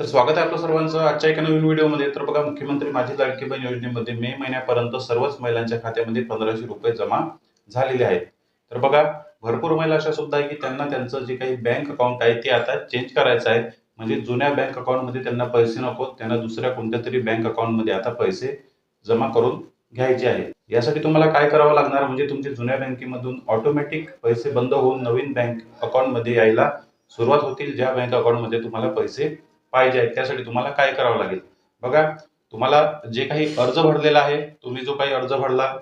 तर स्वागत आहे आपलं सर्वांचं. आजच्या एका नवीन व्हिडिओमध्ये तर बघा मुख्यमंत्री माझी लाडकी बहीण योजनेमध्ये मे महिन्यापर्यंत सर्वच महिलांच्या खात्यामध्ये पंधराशे रुपये जमा झालेले आहेत. तर बघा भरपूर महिला अशा सुद्धा आहे की त्यांना त्यांचं जे काही बँक अकाउंट आहे ते आता चेंज करायचं आहे. म्हणजे जुन्या बँक अकाउंटमध्ये त्यांना पैसे नको त्यांना दुसऱ्या कोणत्या तरी बँक अकाउंटमध्ये आता पैसे जमा करून घ्यायचे आहे यासाठी तुम्हाला काय करावं लागणार? म्हणजे तुमच्या जुन्या बँकेमधून ऑटोमॅटिक पैसे बंद होऊन नवीन बँक अकाउंटमध्ये यायला सुरुवात होतील. ज्या बँक अकाउंटमध्ये तुम्हाला पैसे पाहिजे आहेत त्यासाठी तुम्हाला काय करावं लागेल? बघा तुम्हाला जे काही अर्ज भरलेला आहे तुम्ही जो काही अर्ज भरला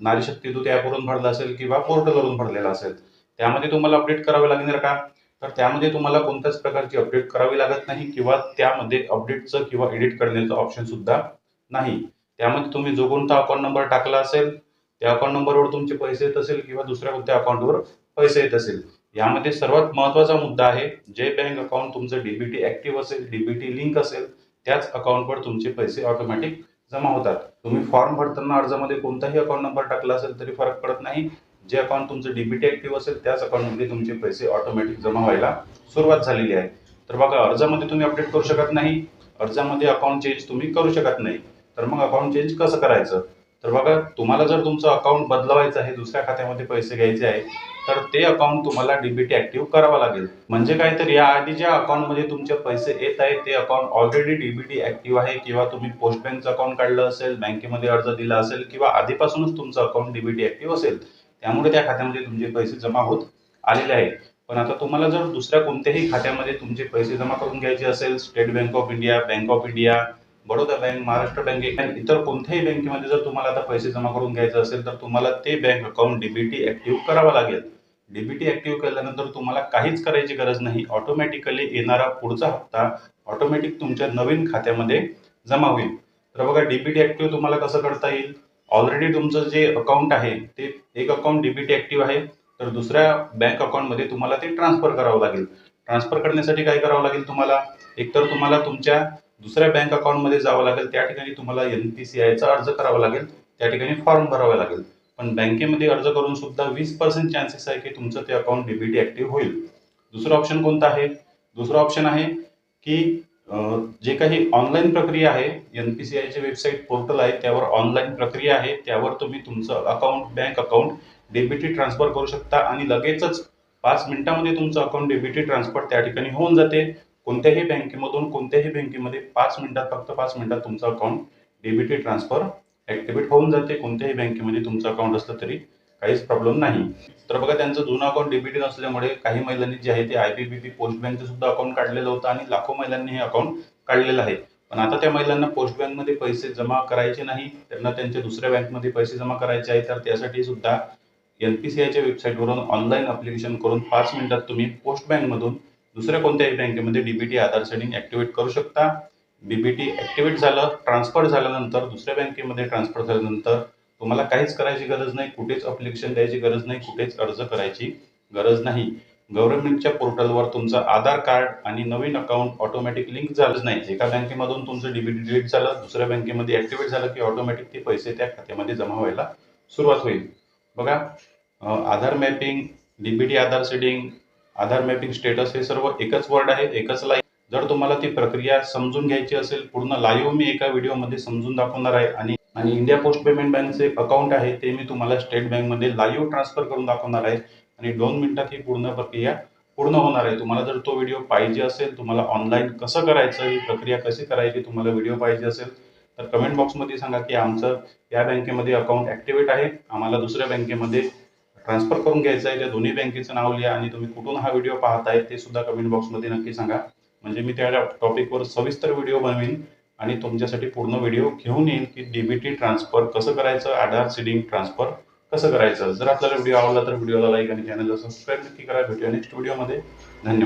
नारी शक्ती दूत ॲपवरून भरला असेल किंवा पोर्टलवरून भरलेला असेल त्यामध्ये तुम्हाला अपडेट करावे लागणार का? तर त्यामध्ये तुम्हाला कोणत्याच प्रकारची अपडेट करावी लागत नाही किंवा त्यामध्ये अपडेटचं किंवा एडिट करण्याचं ऑप्शन सुद्धा नाही. त्यामध्ये तुम्ही जो कोणता अकाउंट नंबर टाकला असेल त्या अकाउंट नंबरवर तुमचे पैसे येत असेल किंवा दुसऱ्या कोणत्या अकाउंटवर पैसे येत असेल. यामध्ये सर्वात महत्त्वाचा मुद्दा आहे जे बँक अकाउंट तुमचं डीबीटी ऍक्टिव्ह असेल डीबीटी लिंक असेल त्याच अकाउंटवर तुमचे पैसे ऑटोमॅटिक जमा होतात. तुम्ही फॉर्म भरताना अर्जामध्ये कोणताही अकाउंट नंबर टाकला असेल तरी फरक पडत नाही. जे अकाउंट तुमचं डीबीटी ऍक्टिव्ह असेल त्याच अकाउंटमध्ये तुमचे पैसे ऑटोमॅटिक जमा व्हायला सुरुवात झालेली आहे. तर बघा अर्जामध्ये तुम्ही अपडेट करू शकत नाही. अर्जामध्ये अकाउंट चेंज तुम्ही करू शकत नाही. तर मग अकाउंट चेंज कसं करायचं? तर बघा तुम्हाला जर तुमचं अकाउंट बदलवायचं आहे दुसऱ्या खात्यामध्ये पैसे घ्यायचे आहे तर ते अकाउंट तुम्हाला डीबीटी ऍक्टिव्ह करावं लागेल. म्हणजे काय तर या आधी ज्या अकाउंटमध्ये तुमचे पैसे येत आहेत ते अकाउंट ऑलरेडी डीबीटी ऍक्टिव्ह आहे किंवा तुम्ही पोस्ट बँकचं अकाउंट काढलं असेल बँकेमध्ये अर्ज दिला असेल किंवा आधीपासूनच तुमचं अकाउंट डीबीटी ऍक्टिव्ह असेल त्यामुळे त्या खात्यामध्ये तुमचे पैसे जमा होत आलेले आहेत. पण आता तुम्हाला जर दुसऱ्या कोणत्याही खात्यामध्ये तुमचे पैसे जमा करून घ्यायचे असेल State Bank of India Bank of India Baroda Bank Maharashtra Bank इतर कोणत्याही बँकेमध्ये जर तुम्हाला आता पैसे जमा करून घ्यायचं असेल तर तुम्हाला ते बँक अकाउंट डीबीटी ऍक्टिव्ह करावं लागेल. डीबीटी ऍक्टिव्ह केल्यानंतर तुम्हाला काहीच करायची गरज नाही. ऑटोमॅटिकली येणारा पुढचा हप्ता ऑटोमॅटिक तुमच्या नवीन खात्यामध्ये जमा होईल. तर बघा डीबीटी ऍक्टिव्ह तुम्हाला कसं करता येईल? ऑलरेडी तुमचं जे अकाउंट आहे ते एक अकाउंट डीबीटी ऍक्टिव्ह आहे. तर दुसऱ्या बँक अकाउंटमध्ये तुम्हाला ते ट्रान्सफर करावं लागेल. ट्रान्सफर करण्यासाठी काय करावं लागेल तुम्हाला? एकतर तुम्हाला तुमच्या दुसऱ्या बँक अकाउंटमध्ये जावं लागेल त्या ठिकाणी तुम्हाला एन पी सी आयचा अर्ज करावा लागेल त्या ठिकाणी फॉर्म भरावा लागेल. पण बँकेमध्ये अर्ज करून सुद्धा वीस पर्सेंट चान्सेस आहे की तुमचं ते अकाउंट डीबीटी ऍक्टिव्ह होईल. दुसरं ऑप्शन कोणतं आहे? दुसरं ऑप्शन आहे की जे काही ऑनलाईन प्रक्रिया आहे एन पी सी आयचे वेबसाईट पोर्टल आहे त्यावर ऑनलाईन प्रक्रिया आहे त्यावर तुम्ही तुमचं account bank account DBT transfer करू शकता आणि लगेचच पाच मिनिटामध्ये तुमचं अकाउंट डीबीटी ट्रान्सफर त्या ठिकाणी होऊन जाते. कोणत्याही बँकेमधून कोणत्याही बँकेमध्ये पाच मिनिटात फक्त पाच मिनिटात तुमचं अकाउंट डीबीटी ट्रान्सफर ॲक्टिवेट होऊन जाते. कोणत्याही बँकेमध्ये तुमचं अकाउंट असलं तरी काहीच प्रॉब्लेम नाही. तर बघा त्यांचं जुनं अकाउंट डीबीटी नसल्यामुळे काही महिलांनी जे आहे ते पी पोस्ट बँकचं सुद्धा अकाउंट काढलेलं होतं आणि लाखो महिलांनी हे अकाउंट काढलेलं आहे. पण आता त्या महिलांना पोस्ट बँकमध्ये पैसे जमा करायचे नाही. त्यांना त्यांच्या दुसऱ्या बँकमध्ये पैसे जमा करायचे आहे. तर त्यासाठी सुद्धा एन पी सी आयच्या वेबसाईटवरून ऑनलाईन अप्लिकेशन करून पाच मिनिटात तुम्ही पोस्ट बँकमधून दुसऱ्या कोणत्याही बँकेमध्ये डीबीटी आधार सेटिंग ऍक्टिव्हेट करू शकता. डीबीटी ऍक्टिव्हेट झालं ट्रान्सफर झाल्यानंतर दुसऱ्या बँकेमध्ये ट्रान्सफर झाल्यानंतर तुम्हाला काहीच करायची गरज नाही कुठेच अप्लिकेशन द्यायची गरज नाही कुठेच अर्ज करायची गरज नाही. गव्हर्नमेंटच्या पोर्टलवर तुमचं आधार कार्ड आणि नवीन अकाउंट ऑटोमॅटिक लिंक झालंच नाही. एका बँकेमधून तुमचं डीबीटी डिलीट झालं दुसऱ्या बँकेमध्ये ऍक्टिव्हेट झालं की ऑटोमॅटिक ते पैसे त्या खात्यामध्ये जमा व्हायला सुरुवात होईल. बघा Aadhaar mapping DBT Aadhaar setting Aadhaar mapping status हे सर्व एकच वर्ड आहे एकच लाईन जर तुम्हाला ती प्रक्रिया समजून घ्यायची असेल पूर्ण लाईव्ह मी एका व्हिडिओमध्ये समजून दाखवणार आहे आणि आणि इंडिया पोस्ट पेमेंट बँकचे अकाउंट आहे ते मी तुम्हाला स्टेट बँकमध्ये लाईव्ह ट्रान्सफर करून दाखवणार आहे. आणि दोन मिनिटात ही पूर्ण प्रक्रिया पूर्ण होणार आहे. तुम्हाला जर तो व्हिडिओ पाहिजे असेल तुम्हाला ऑनलाईन कसं करायचं ही प्रक्रिया कशी करायची तुम्हाला व्हिडिओ पाहिजे असेल तर कमेंट बॉक्समध्ये सांगा की आमचं या बँकेमध्ये अकाउंट ॲक्टिवेट आहे. आम्हाला दुसऱ्या बँकेमध्ये ट्रान्सफर करून घ्यायचं आहे त्या दोन्ही बँकेचं नाव लिहा आणि तुम्ही कुठून हा व्हिडिओ पाहताय ते सुद्धा कमेंट बॉक्समध्ये नक्की सांगा. म्हणजे मी त्या टॉपिकवर सविस्तर व्हिडिओ बनवीन आणि तुमच्यासाठी पूर्ण व्हिडिओ घेऊन येईन की डीबीटी ट्रान्सफर कसं करायचं आधार सीडिंग ट्रान्सफर कसं करायचं. जर आपल्याला व्हिडिओ आवडला तर व्हिडिओला लाईक आणि चॅनलला सबस्क्राईब नक्की करा. भेटूया नेक्स्ट व्हिडिओमध्ये धन्यवाद.